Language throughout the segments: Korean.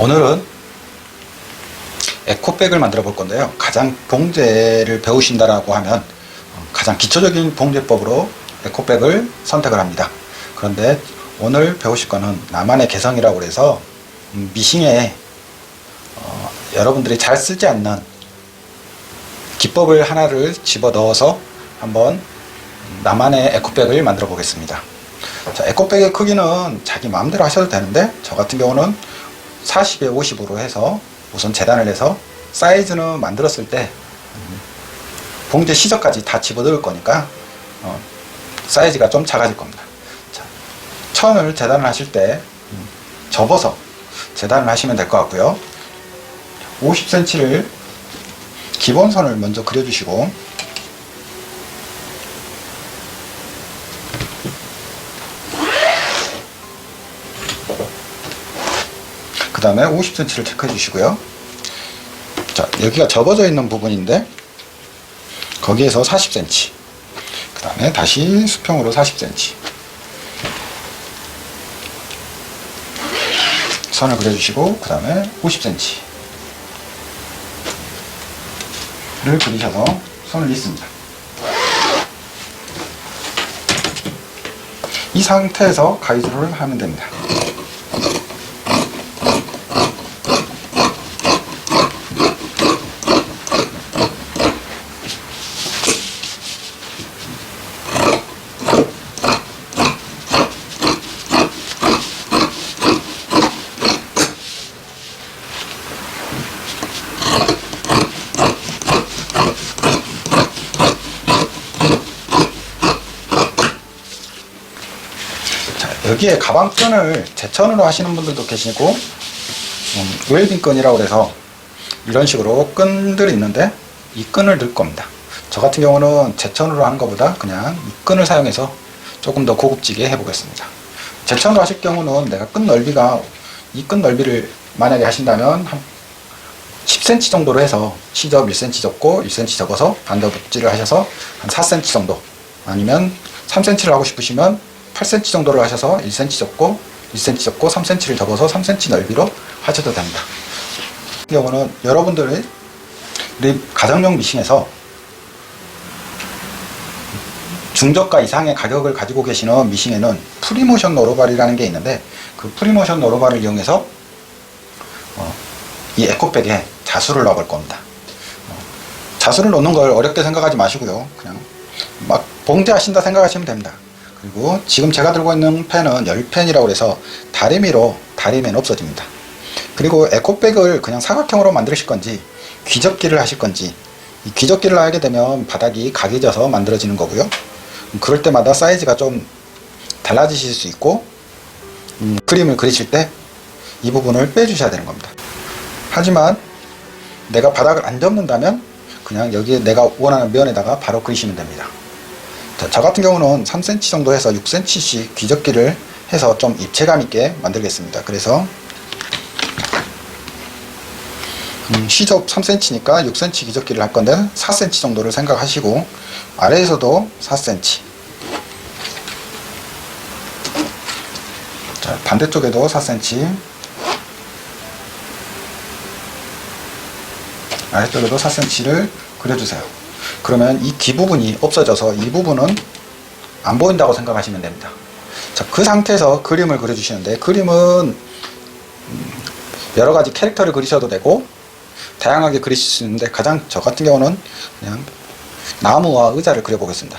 오늘은 에코백을 만들어 볼 건데요. 가장 봉제를 배우신다라고 하면 어, 가장 기초적인 봉제법으로 에코백을 선택을 합니다. 그런데 오늘 배우실 거는 나만의 개성이라고 해서 음, 미싱에 어, 여러분들이 잘 쓰지 않는 기법을 하나를 집어 넣어서 한번 나만의 에코백을 만들어 보겠습니다. 자, 에코백의 크기는 자기 마음대로 하셔도 되는데 저 같은 경우는 40에 50으로 해서 우선 재단을 해서 사이즈는 만들었을 때 음, 봉제 시접까지 다 집어넣을 거니까 어, 사이즈가 좀 작아질 겁니다. 자, 천을 재단을 하실 때 음, 접어서 재단을 하시면 될 것 같고요. 50cm를 기본선을 먼저 그려주시고 그 다음에 50cm를 체크해 주시고요. 자, 여기가 접어져 있는 부분인데, 거기에서 40cm. 그 다음에 다시 수평으로 40cm. 선을 그려주시고, 그 다음에 50cm. 를 그리셔서 손을 잇습니다. 이 상태에서 가위줄을 하면 됩니다. 여기에 가방끈을 제천으로 하시는 분들도 계시고 음, 웰빙 끈이라고 해서 이런 식으로 끈들이 있는데 이 끈을 넣을 겁니다. 저 같은 경우는 제천으로 하는 것보다 그냥 이 끈을 사용해서 조금 더 고급지게 해보겠습니다. 제천으로 하실 경우는 내가 끈 넓이가 이 끈 넓이를 만약에 하신다면 한 10cm 정도로 해서 시접 1cm 접고 1cm 접어서 반더 복지를 하셔서 한 4cm 정도 아니면 3cm를 하고 싶으시면 8cm 정도를 하셔서 1cm 접고 1cm 접고 3cm를 접어서 3cm 넓이로 하셔도 됩니다. 이 경우는 여러분들의 우리 가정용 미싱에서 중저가 이상의 가격을 가지고 계시는 미싱에는 프리모션 노로발이라는 게 있는데 그 프리모션 노로발을 이용해서 어, 이 에코백에 자수를 넣어볼 겁니다. 어, 자수를 넣는 걸 어렵게 생각하지 마시고요. 그냥 막 봉제하신다 생각하시면 됩니다. 그리고 지금 제가 들고 있는 펜은 10펜이라고 해서 다리미로 다리면 없어집니다. 그리고 에코백을 그냥 사각형으로 만드실 건지 귀접기를 하실 건지 이 귀접기를 하게 되면 바닥이 각이져서 만들어지는 거고요. 그럴 때마다 사이즈가 좀 달라지실 수 있고 음, 그림을 그리실 때 이 부분을 빼주셔야 되는 겁니다. 하지만 내가 바닥을 안 접는다면 그냥 여기에 내가 원하는 면에다가 바로 그리시면 됩니다. 자, 저 같은 경우는 3cm 정도 해서 6cm씩 귀접기를 해서 좀 입체감 있게 만들겠습니다. 그래서 음, 시접 3cm니까 6cm 귀접기를 할 건데 4cm 정도를 생각하시고 아래에서도 4cm 자, 반대쪽에도 4cm 아래쪽에도 4cm를 그려주세요. 그러면 이 귀 부분이 없어져서 이 부분은 안 보인다고 생각하시면 됩니다. 자, 그 상태에서 그림을 그려주시는데 그림은 음, 여러 가지 캐릭터를 그리셔도 되고 다양하게 그리실 수 있는데 가장 저 같은 경우는 그냥 나무와 의자를 그려보겠습니다.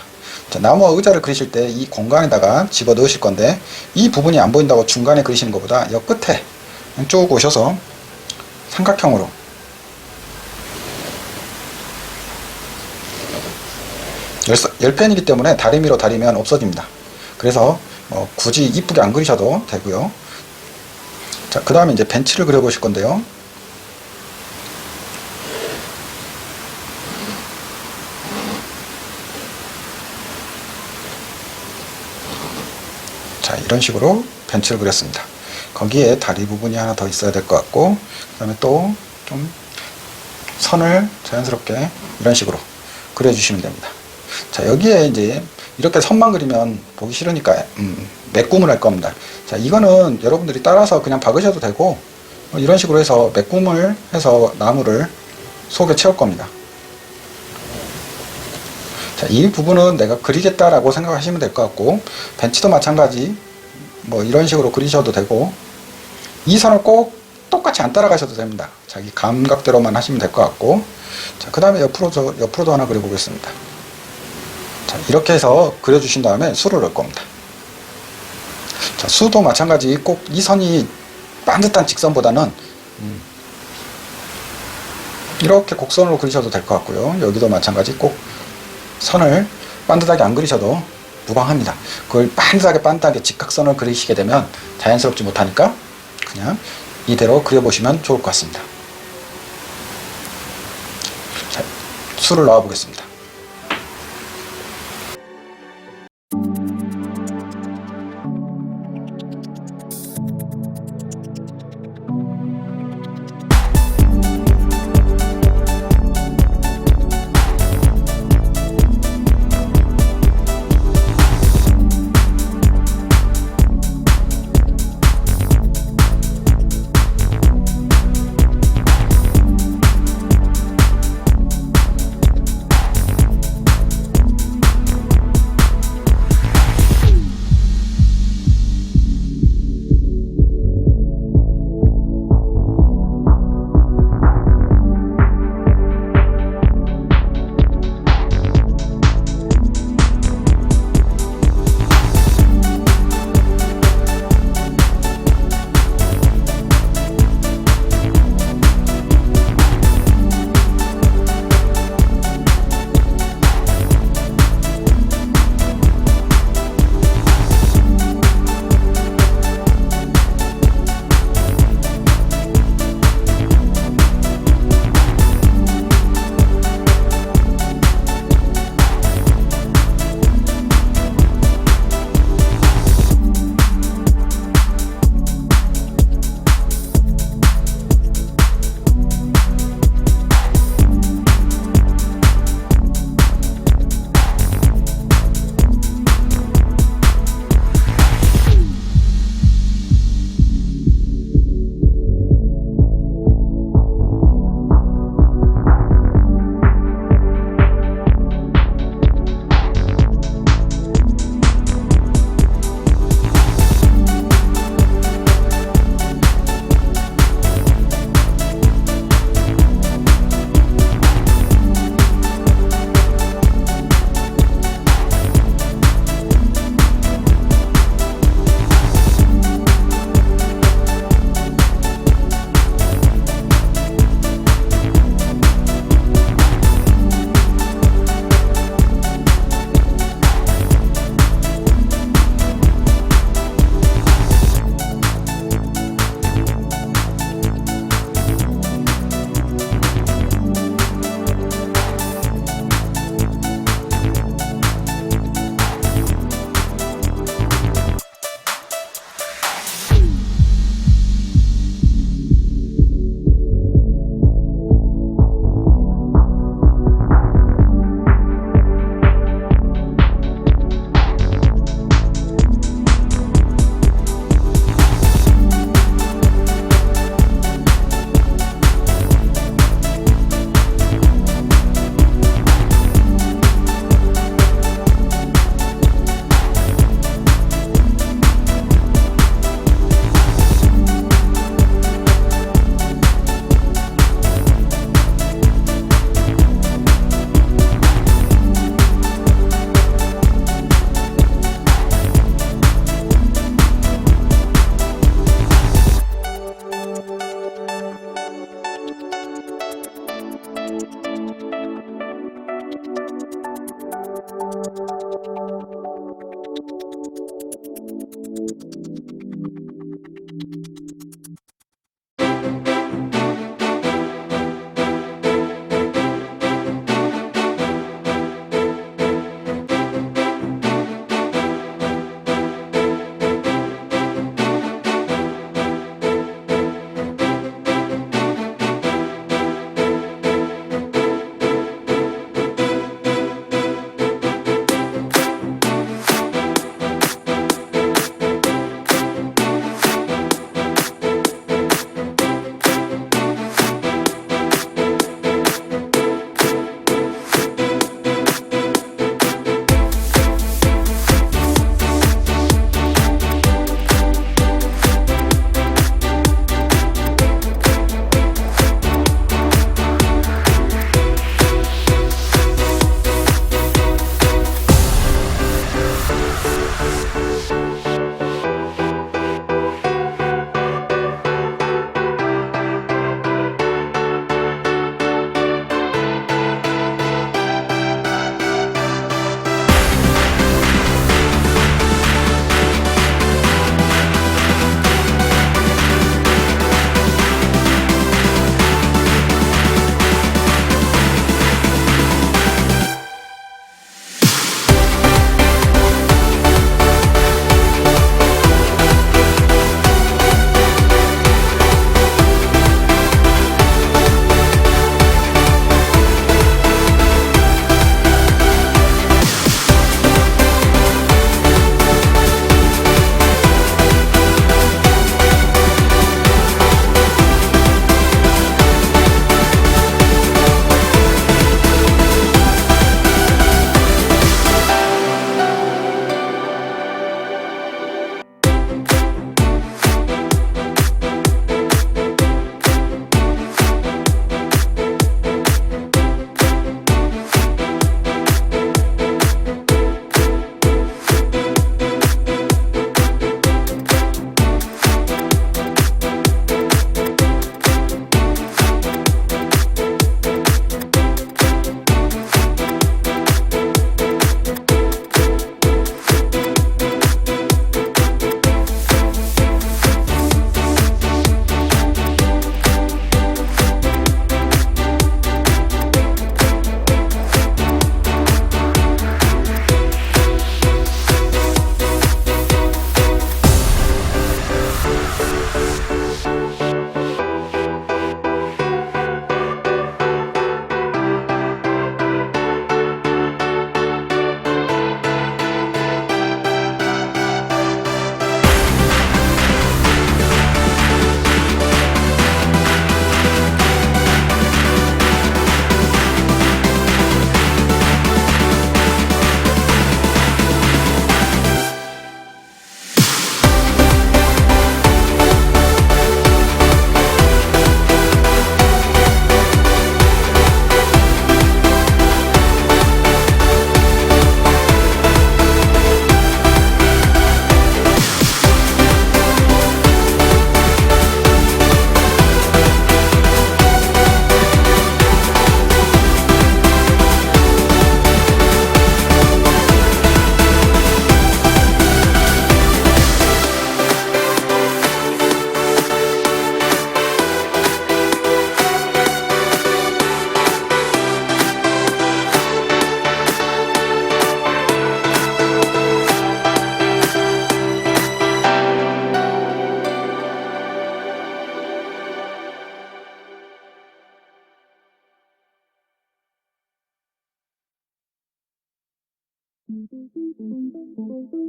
자, 나무와 의자를 그리실 때 이 공간에다가 집어 넣으실 건데 이 부분이 안 보인다고 중간에 그리시는 것보다 여 끝에 쭉 오셔서 삼각형으로 열, 펜이기 때문에 다리미로 다리면 없어집니다. 그래서 뭐 굳이 이쁘게 안 그리셔도 되고요. 자, 그 다음에 이제 벤치를 그려보실 건데요. 자, 이런 식으로 벤치를 그렸습니다. 거기에 다리 부분이 하나 더 있어야 될 것 같고, 그 다음에 또 좀 선을 자연스럽게 이런 식으로 그려주시면 됩니다. 자, 여기에 이제 이렇게 선만 그리면 보기 싫으니까, 음, 매꿈을 할 겁니다. 자, 이거는 여러분들이 따라서 그냥 박으셔도 되고, 어, 이런 식으로 해서 메꿈을 해서 나무를 속에 채울 겁니다. 자, 이 부분은 내가 그리겠다라고 생각하시면 될 것 같고 벤치도 마찬가지 뭐 이런 식으로 그리셔도 되고 이 선을 꼭 똑같이 안 따라가셔도 됩니다. 자기 감각대로만 하시면 될 것 같고 자, 그 다음에 옆으로 저, 옆으로도 하나 그려보겠습니다. 자, 이렇게 해서 그려주신 다음에 수를 넣을 겁니다. 자, 수도 마찬가지 꼭 이 선이 반듯한 직선보다는 음, 이렇게 곡선으로 그리셔도 될 것 같고요. 여기도 마찬가지 꼭 선을 반듯하게 안 그리셔도 무방합니다. 그걸 반듯하게 반듯하게 직각선을 그리시게 되면 자연스럽지 못하니까 그냥 이대로 그려보시면 좋을 것 같습니다. 자, 수를 넣어 보겠습니다.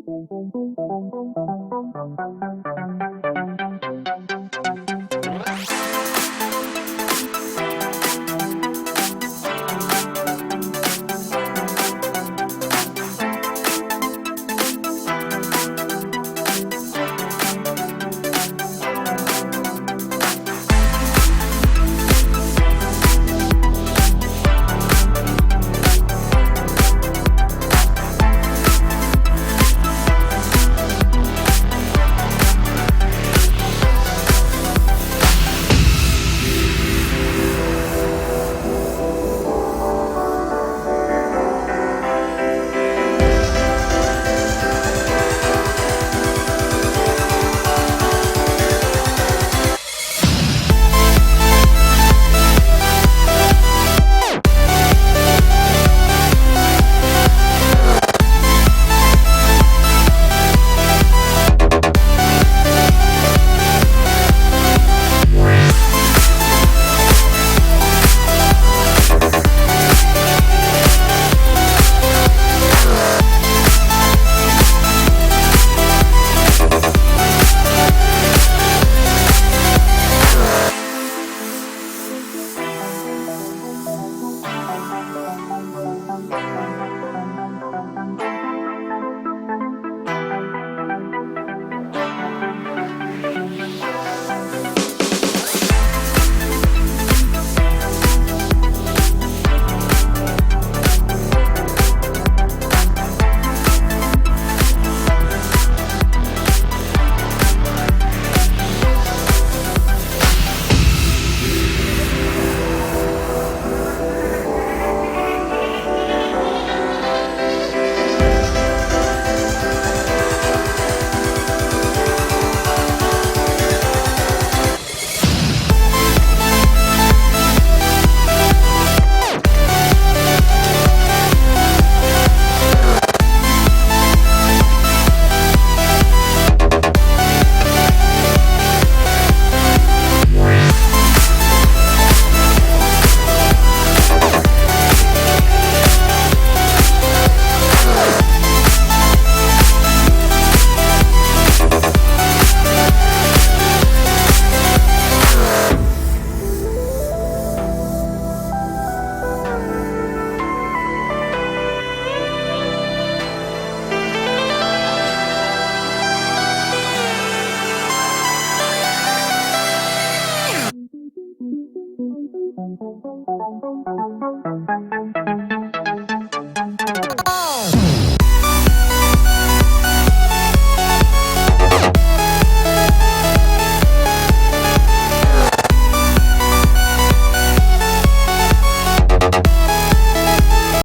Thank you.